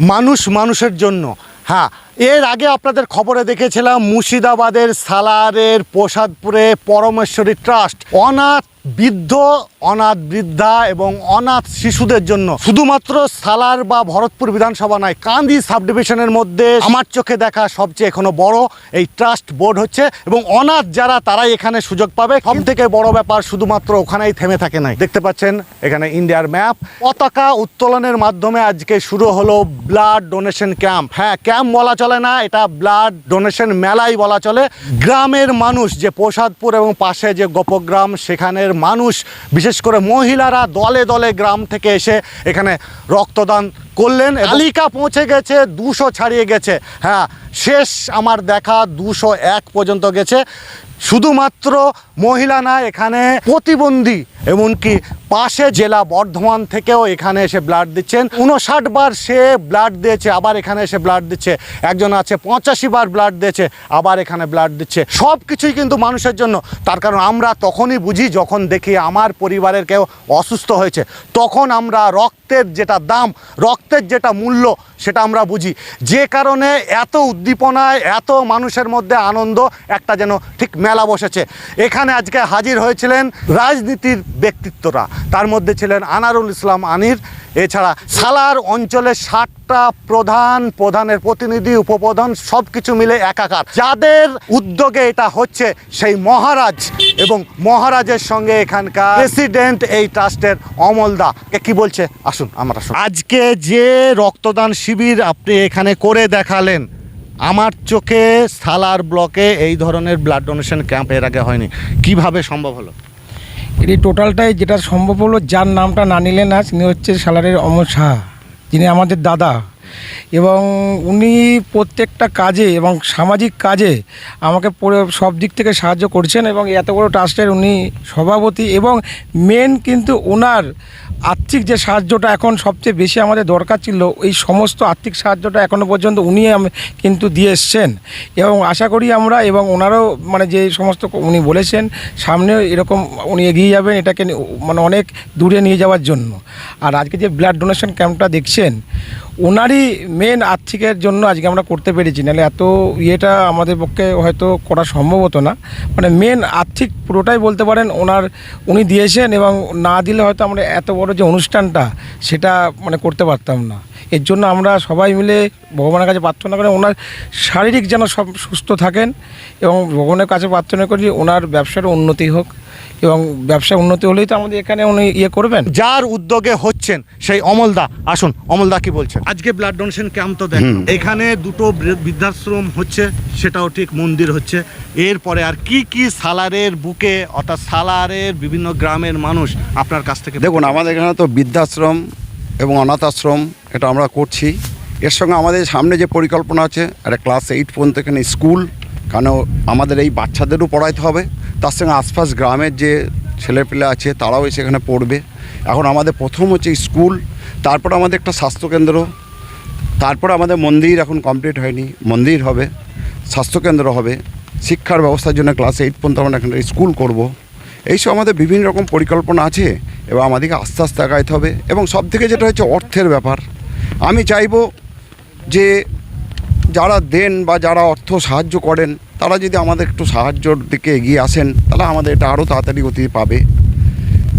মানুষ মানুষের জন্য। হ্যাঁ এর আগে আপনাদের খবরে দেখেছিলাম মুর্শিদাবাদের সালারের প্রসাদপুরে পরমেশ্বরী ট্রাস্ট অনাথ বৃদ্ধ, অনাথ বৃদ্ধা এবং অনাথ শিশুদের জন্য শুধুমাত্র সালার বা ভরতপুর বিধানসভা নয়, কান্দি সাব ডিভিশনের মধ্যে আমার চোখে দেখা সবচেয়ে এখনও বড় এই ট্রাস্ট বোর্ড হচ্ছে এবং অনাথ যারা তারাই এখানে সুযোগ পাবে। সব থেকে বড় ব্যাপার শুধুমাত্র ওখানেই থেমে থাকে নাই। দেখতে পাচ্ছেন এখানে ইন্ডিয়ার ম্যাপ। পতাকা উত্তোলনের মাধ্যমে আজকে শুরু হলো ব্লাড ডোনেশন ক্যাম্প। হ্যাঁ ক্যাম্প বলা চলে না, এটা ব্লাড ডোনেশন মেলাই বলা চলে। গ্রামের মানুষ যে প্রসাদপুর এবং পাশে যে গোপগ্রাম, সেখানের মানুষ বিশেষ করে মহিলারা দলে দলে গ্রাম থেকে এসে এখানে রক্তদান করলেন তালিকা পৌঁছে গেছে, দুশো ছাড়িয়ে গেছে। হ্যাঁ শেষ আমার দেখা দুশো এক পর্যন্ত গেছে। শুধুমাত্র মহিলা না, এখানে প্রতিবন্ধী, এমনকি পাশে জেলা বর্ধমান থেকেও এখানে এসে ব্লাড দিচ্ছেন। উনষাট বার সে ব্লাড দিয়েছে, আবার এখানে এসে ব্লাড দিচ্ছে। একজন আছে, পঁচাশি বার ব্লাড দিয়েছে, আবার এখানে ব্লাড দিচ্ছে। সব কিছুই কিন্তু মানুষের জন্য। তার কারণ আমরা তখনই বুঝি যখন দেখি আমার পরিবারের কেউ অসুস্থ হয়েছে। তখন আমরা রক্তের যেটা দাম রক্তের যেটা মূল্য, সেটা আমরা বুঝি। যে কারণে এত উদ্দীপনায়, এত মানুষের মধ্যে আনন্দ, একটা যেন ঠিক মেলা বসেছে। এখানে আজকে হাজির হয়েছিলেন রাজনীতির ব্যক্তিত্বরা। তার মধ্যে ছিলেন আনারুল ইসলাম আনির এছাড়া সালার অঞ্চলে ষাটটা প্রধান প্রধানের প্রতিনিধি, উপপ্রধান সব কিছু মিলে একাকার। যাদের উদ্যোগে এটা হচ্ছে সেই মহারাজ এবং মহারাজের সঙ্গে এখানকার প্রেসিডেন্ট এই ট্রাস্টের অমলদা কে কি বলছে? আসুন, আমরা আসুন। আজকে যে রক্তদান শিবির আপনি এখানে করে দেখালেন, আমার চোখে সালার ব্লকে এই ধরনের ব্লাড ডোনেশন ক্যাম্প এর আগে হয়নি। কীভাবে সম্ভব হলো? এটি টোটালটাই যেটা সম্ভব হলো, যার নামটা না নিলেন আজ তিনি হচ্ছে সালারের অমর শাহ যিনি আমাদের দাদা। এবং উনি প্রত্যেকটা কাজে এবং সামাজিক কাজে আমাকে সব দিক থেকে সাহায্য করছেন এবং এত বড় ট্রাস্টের উনি সভাপতি এবং মেন কিন্তু ওনার আর্থিক যে সাহায্যটা এখন সবচেয়ে বেশি আমাদের দরকার ছিল, এই সমস্ত আর্থিক সাহায্যটা এখনও পর্যন্ত উনি কিন্তু দিয়ে এসছেন। এবং আশা করি আমরা এবং ওনারও মানে যে সমস্ত উনি বলেছেন, সামনেও এরকম উনি এগিয়ে যাবেন এটাকে মানে অনেক দূরে নিয়ে যাওয়ার জন্য। আর আজকে যে ব্লাড ডোনেশন ক্যাম্পটা দেখছেন ওনারই মেন আর্থিকের জন্য আজকে আমরা করতে পেরেছি। নাহলে এত ইয়েটা আমাদের পক্ষে হয়তো করা সম্ভব হতো না। মানে মেন আর্থিক পুরোটাই বলতে পারেন ওনার, উনি দিয়েছেন এবং না দিলে হয়তো আমরা এত বড় যে অনুষ্ঠানটা, সেটা মানে করতে পারতাম না। এর জন্য আমরা সবাই মিলে ভগবানের কাছে প্রার্থনা করে, ওনার শারীরিক যেন সব সুস্থ থাকেন এবং ভগবানের কাছে প্রার্থনা করি, ওনার ব্যবসার উন্নতি হোক। এবং ব্যবসা উন্নতি হলেই তো আমাদের এখানে উনি ইয়ে করবেন। যার উদ্যোগে হচ্ছেন সেই অমলদা। আসুন অমলদা কি বলছেন? আজকে ব্লাড ডোনেশন ক্যাম্প তো দেখ এখানে দুটো বৃদ্ধাশ্রম হচ্ছে সেটাও ঠিক মন্দির হচ্ছে। এরপরে আর কি কি সালারের বুকে অর্থাৎ সালারের বিভিন্ন গ্রামের মানুষ আপনার কাছ থেকে দেখুন আমাদের এখানে তো বৃদ্ধাশ্রম এবং অনাথ আশ্রম এটা আমরা করছি। এর সঙ্গে আমাদের সামনে যে পরিকল্পনা আছে একটা ক্লাস এইট পর্যন্ত এখানে স্কুল কারণ আমাদের এই বাচ্চাদেরও পড়াইতে হবে। তার সঙ্গে আশপাশ গ্রামের যে ছেলেপেলে আছে তারাও এসে এখানে পড়বে। এখন আমাদের প্রথম হচ্ছে স্কুল, তারপর আমাদের একটা স্বাস্থ্যকেন্দ্র, তারপর আমাদের মন্দির এখন কমপ্লিট হয়নি, মন্দির হবে, স্বাস্থ্যকেন্দ্র হবে, শিক্ষার ব্যবস্থার জন্য ক্লাস এইট পর্যন্ত আমরা এখানে স্কুল করব। এইসব আমাদের বিভিন্ন রকম পরিকল্পনা আছে এবং আমাদেরকে আস্তে আস্তে আগাইতে হবে এবং সব থেকে যেটা হচ্ছে অর্থের ব্যাপার। আমি চাইব যে যারা দেন বা যারা অর্থ সাহায্য করেন তারা যদি আমাদের একটু সাহায্যর দিকে এগিয়ে আসেন, তাহলে আমাদের এটা আরও তাড়াতাড়ি গতি পাবে।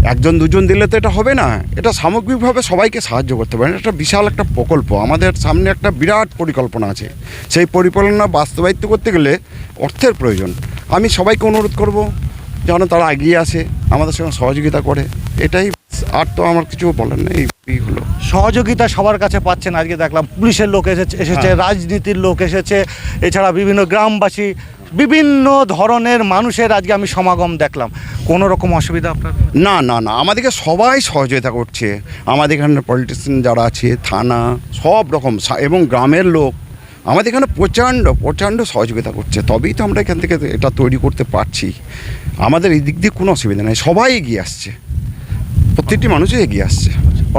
একজন, দুজন দিলে তো এটা হবে না। এটা সামগ্রিকভাবে সবাইকে সাহায্য করতে পারেন এটা বিশাল একটা প্রকল্প। আমাদের সামনে একটা বিরাট পরিকল্পনা আছে। সেই পরিকল্পনা বাস্তবায়িত করতে গেলে অর্থের প্রয়োজন। আমি সবাইকে অনুরোধ করব যেন তারা এগিয়ে আসে আমাদের সঙ্গে সহযোগিতা করে এটাই আর তো আমার কিছু বলার নেই এই হলো। সহযোগিতা সবার কাছে পাচ্ছেন আজকে দেখলাম পুলিশের লোক এসেছে এসেছে হ্যাঁ। রাজনীতির লোক এসেছে এছাড়া বিভিন্ন গ্রামবাসী বিভিন্ন ধরনের মানুষের আজকে আমি সমাগম দেখলাম। কোনো রকম অসুবিধা আপনার? না না না আমাদেরকে সবাই সহযোগিতা করছে। আমাদের এখানে পলিটিশিয়ান যারা আছে থানা সব রকম এবং গ্রামের লোক আমাদের এখানে প্রচণ্ড প্রচণ্ড সহযোগিতা করছে। তবেই তো আমরা এখান থেকে এটা তৈরি করতে পারছি। আমাদের এই দিক দিয়ে কোনো অসুবিধা নেই। সবাই এগিয়ে আসছে। প্রত্যেকটি মানুষই এগিয়ে আসছে।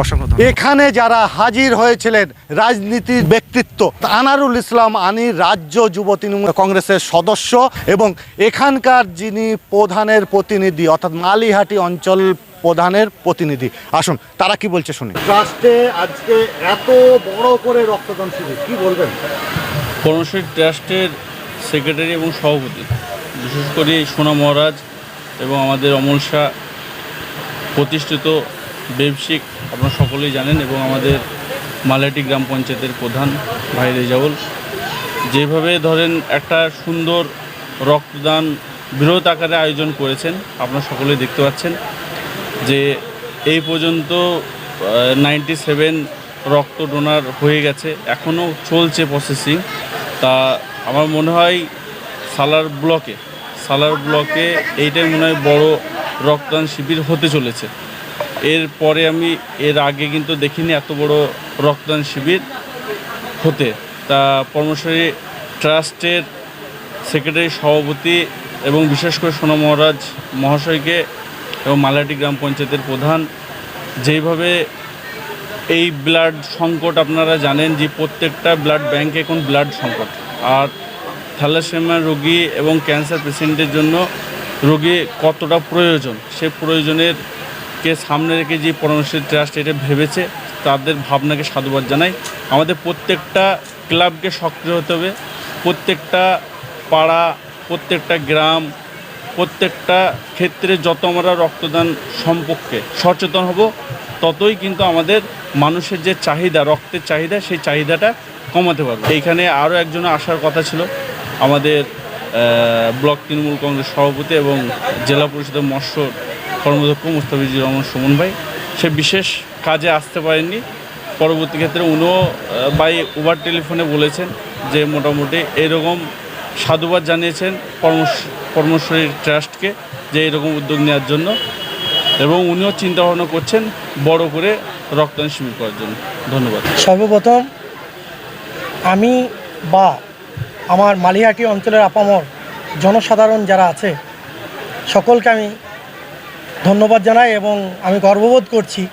অসংখ্য এখানে যারা হাজির হয়েছিলেন রাজনীতির ব্যক্তিত্ব আনারুল ইসলাম আনি রাজ্য যুব তৃণমূল কংগ্রেসের সদস্য এবং এখানকার যিনি প্রধানের প্রতিনিধি অর্থাৎ মালিহাটি অঞ্চল প্রধানের প্রতিনিধি। আসুন তারা কি বলছে শুনি। ট্রাস্টে আজকে এত বড় করে রক্তদান শিবির কি বলবেন? কর্মশ্রী ট্রাস্টের সেক্রেটারি এবং সভাপতি। বিশেষ করে সোনা মহারাজ এবং আমাদের অমল শাহ প্রতিষ্ঠিত ব্যবসায়িক আপনারা সকলেই জানেন এবং আমাদের মালাটি গ্রাম পঞ্চায়েতের প্রধান ভাই রেজাউল। যেভাবে ধরেন একটা সুন্দর রক্তদান বৃহৎ আকারে আয়োজন করেছেন, আপনারা সকলেই দেখতে পাচ্ছেন যে এই পর্যন্ত নাইনটি সেভেন রক্ত ডোনার হয়ে গেছে। এখনও চলছে প্রসেসিং তা আমার মনে হয় সালার ব্লকে সালার ব্লকে এইটাই মনে হয় বড় রক্তদান শিবির হতে চলেছে। এর পরে আমি এর আগে কিন্তু দেখিনি এত বড় রক্তদান শিবির হতে। তা পরমেশ্বরী ট্রাস্টের সেক্রেটারি, সভাপতি এবং বিশেষ করে সোনা মহারাজ মহাশয়কে এবং মালাটি গ্রাম পঞ্চায়েতের প্রধান, যেইভাবে এই ব্লাড সংকট আপনারা জানেন যে প্রত্যেকটা ব্লাড ব্যাংকে এখন ব্লাড সংকট। আর থ্যালাসেমিয়া রোগী এবং ক্যান্সার পেশেন্টের জন্য রোগী কতটা প্রয়োজন, সে প্রয়োজনের কে সামনে রেখে যে পরামর্শ ট্রাস্ট এটা ভেবেছে, তাদের ভাবনাকে সাধুবাদ জানাই। আমাদের প্রত্যেকটা ক্লাবকে সক্রিয় হতে হবে। প্রত্যেকটা পাড়া, প্রত্যেকটা গ্রাম, প্রত্যেকটা ক্ষেত্রে যত আমরা রক্তদান সম্পর্কে সচেতন হব ততই কিন্তু আমাদের মানুষের যে চাহিদা, রক্তের চাহিদা, সেই চাহিদাটা কমাতে পারব। এইখানে আরও একজন আসার কথা ছিল, আমাদের ব্লক তৃণমূল কংগ্রেস সভাপতি এবং জেলা পরিষদের মৎস্য কর্মদক্ষ মুস্তাফিজুর রহমান সুমন ভাই। সে বিশেষ কাজে আসতে পারেননি। পরবর্তী ক্ষেত্রে উনিও বাই উবার টেলিফোনে বলেছেন যে মোটামুটি এরকম সাধুবাদ জানিয়েছেন পরমশ- ট্রাস্টকে যে এরকম উদ্যোগ নেওয়ার জন্য। এবং উনিও চিন্তা ভাবনা করছেন বড় করে রক্তদান শিবির করার জন্য। ধন্যবাদ। সর্বপ্রথম আমি বা আমার মালিহাটি অঞ্চলের আপামর জনসাধারণ যারা আছে, সকলকে আমি ধন্যবাদ জানাই এবং আমি গর্ববোধ করছি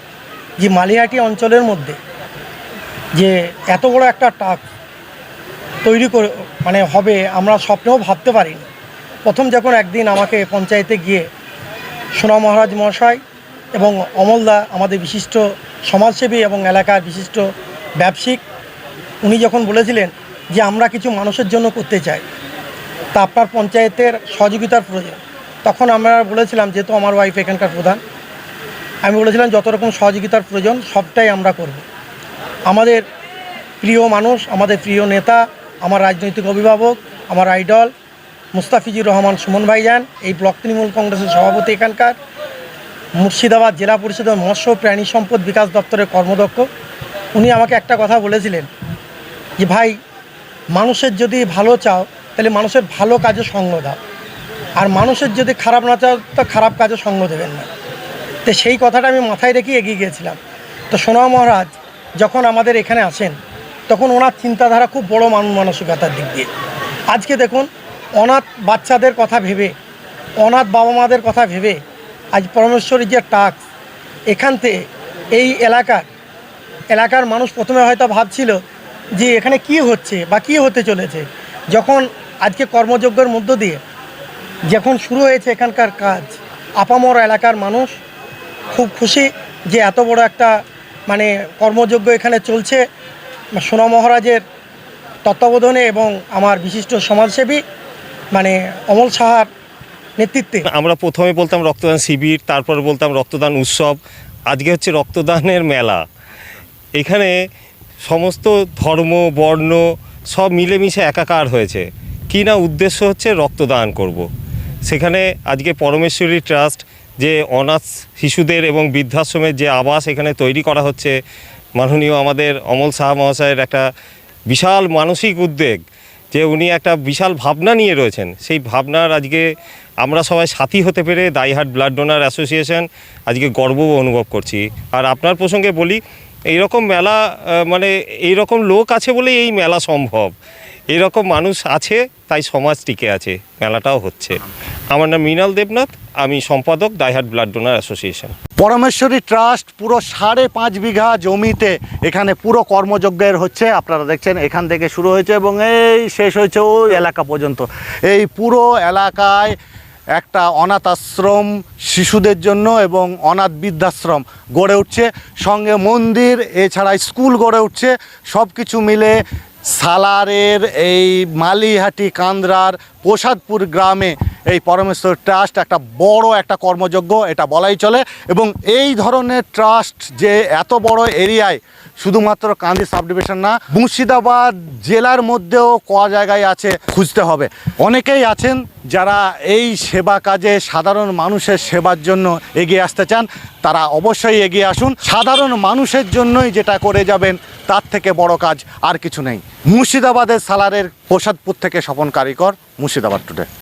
যে মালিহাটি অঞ্চলের মধ্যে যে এত বড় একটা টাক তৈরি করে মানে হবে আমরা স্বপ্নেও ভাবতে পারিনি। প্রথম যখন একদিন আমাকে পঞ্চায়েতে গিয়ে সোনা মহারাজ মহাশয় এবং অমলদা আমাদের বিশিষ্ট সমাজসেবী এবং এলাকার বিশিষ্ট ব্যবসায়িক উনি যখন বলেছিলেন যে আমরা কিছু মানুষের জন্য করতে চাই, তা আপনার পঞ্চায়েতের সহযোগিতার প্রয়োজন। তখন আমরা বলেছিলাম যেহেতু আমার ওয়াইফ এখানকার প্রধান। আমি বলেছিলাম যত রকম সহযোগিতার প্রয়োজন সবটাই আমরা করব। আমাদের প্রিয় মানুষ, আমাদের প্রিয় নেতা, আমার রাজনৈতিক অভিভাবক, আমার আইডল মুস্তাফিজুর রহমান সুমন ভাইজান, এই ব্লক তৃণমূল কংগ্রেসের সভাপতি এখানকার, মুর্শিদাবাদ জেলা পরিষদের মৎস্য প্রাণী সম্পদ বিকাশ দপ্তরের কর্মদক্ষ উনি আমাকে একটা কথা বলেছিলেন যে, ভাই, মানুষের যদি ভালো চাও, তাহলে মানুষের ভালো কাজে সঙ্গ দাও। আর মানুষের যদি খারাপ না চাও, তো খারাপ কাজে সঙ্গ দেবেন না। তো সেই কথাটা আমি মাথায় রেখে এগিয়ে গিয়েছিলাম। তো সোনা মহারাজ যখন আমাদের এখানে আসেন, তখন ওনার চিন্তাধারা খুব বড় মান মানসিকতার দিক দিয়ে। আজকে দেখুন অনাথ বাচ্চাদের কথা ভেবে, অনাথ বাবা মাদের কথা ভেবে আজ পরমেশ্বরী যে টাক্স এখান থেকে এই এলাকার এলাকার মানুষ প্রথমে হয়তো ভাবছিল যে এখানে কি হচ্ছে বা কি হতে চলেছে। যখন আজকে কর্মযজ্ঞের মধ্য দিয়ে যখন শুরু হয়েছে এখানকার কাজ, আপামর এলাকার মানুষ খুব খুশি যে এত বড় একটা মানে কর্মযজ্ঞ এখানে চলছে। সোনা মহারাজের তত্ত্বাবধানে এবং আমার বিশিষ্ট সমাজসেবী মানে অমল সাহার নেতৃত্বে? আমরা প্রথমে বলতাম রক্তদান শিবির, তারপর বলতাম রক্তদান উৎসব। আজকে হচ্ছে রক্তদানের মেলা। এখানে সমস্ত ধর্ম, বর্ণ সব মিলেমিশে একাকার হয়েছে। কি না উদ্দেশ্য হচ্ছে রক্তদান করব। সেখানে আজকে পরমেশ্বরী ট্রাস্ট যে অনাথ শিশুদের এবং বৃদ্ধাশ্রমের যে আবাস এখানে তৈরি করা হচ্ছে, মাননীয় আমাদের অমল শাহ মহাশয়ের একটা বিশাল মানসিক উদ্বেগ। যে উনি একটা বিশাল ভাবনা নিয়ে রয়েছেন। সেই ভাবনার আজকে আমরা সবাই সাথী হতে পেরে দাইহাট ব্লাড ডোনার অ্যাসোসিয়েশন আজকে গর্ব অনুভব করছি। আর আপনার প্রসঙ্গে বলি, এইরকম মেলা মানে এইরকম লোক আছে বলে এই মেলা সম্ভব। এরকম মানুষ আছে, তাই সমাজ টিকে আছে। মেলাটাও হচ্ছে। আমার নাম মৃণাল দেবনাথ, আমি সম্পাদক Daihat blood donor association Parameshwari trust পুরো সাড়ে পাঁচ বিঘা জমিতে এখানে পুরো কর্মযজ্ঞের হচ্ছে, আপনারা দেখছেন, এখান থেকে শুরু হয়েছে এবং এই শেষ হয়েছে ওই এলাকা পর্যন্ত। এই পুরো এলাকায় একটা অনাথ আশ্রম শিশুদের জন্য এবং অনাথ বৃদ্ধাশ্রম গড়ে উঠছে। সঙ্গে মন্দির, এছাড়া স্কুল গড়ে উঠছে। সব কিছু মিলে সালারের এই মালিহাটি কান্দ্রার প্রসাদপুর গ্রামে এই পরমেশ্বর ট্রাস্ট একটা বড় একটা কর্মযোগ্য এটা বলাই চলে। এবং এই ধরনের ট্রাস্ট যে এত বড় এরিয়ায় শুধুমাত্র কান্দি সাব ডিভিশন না, মুর্শিদাবাদ জেলার মধ্যেও ক জায়গায় আছে খুঁজতে হবে। অনেকেই আছেন যারা এই সেবা কাজে সাধারণ মানুষের সেবার জন্য এগিয়ে আসতে চান, তারা অবশ্যই এগিয়ে আসুন। সাধারণ মানুষের জন্যই যেটা করে যাবেন, তার থেকে বড় কাজ আর কিছু নেই। মুর্শিদাবাদের সালারের প্রসাদপুর থেকে স্বপন কারিকর মুর্শিদাবাদ টুডে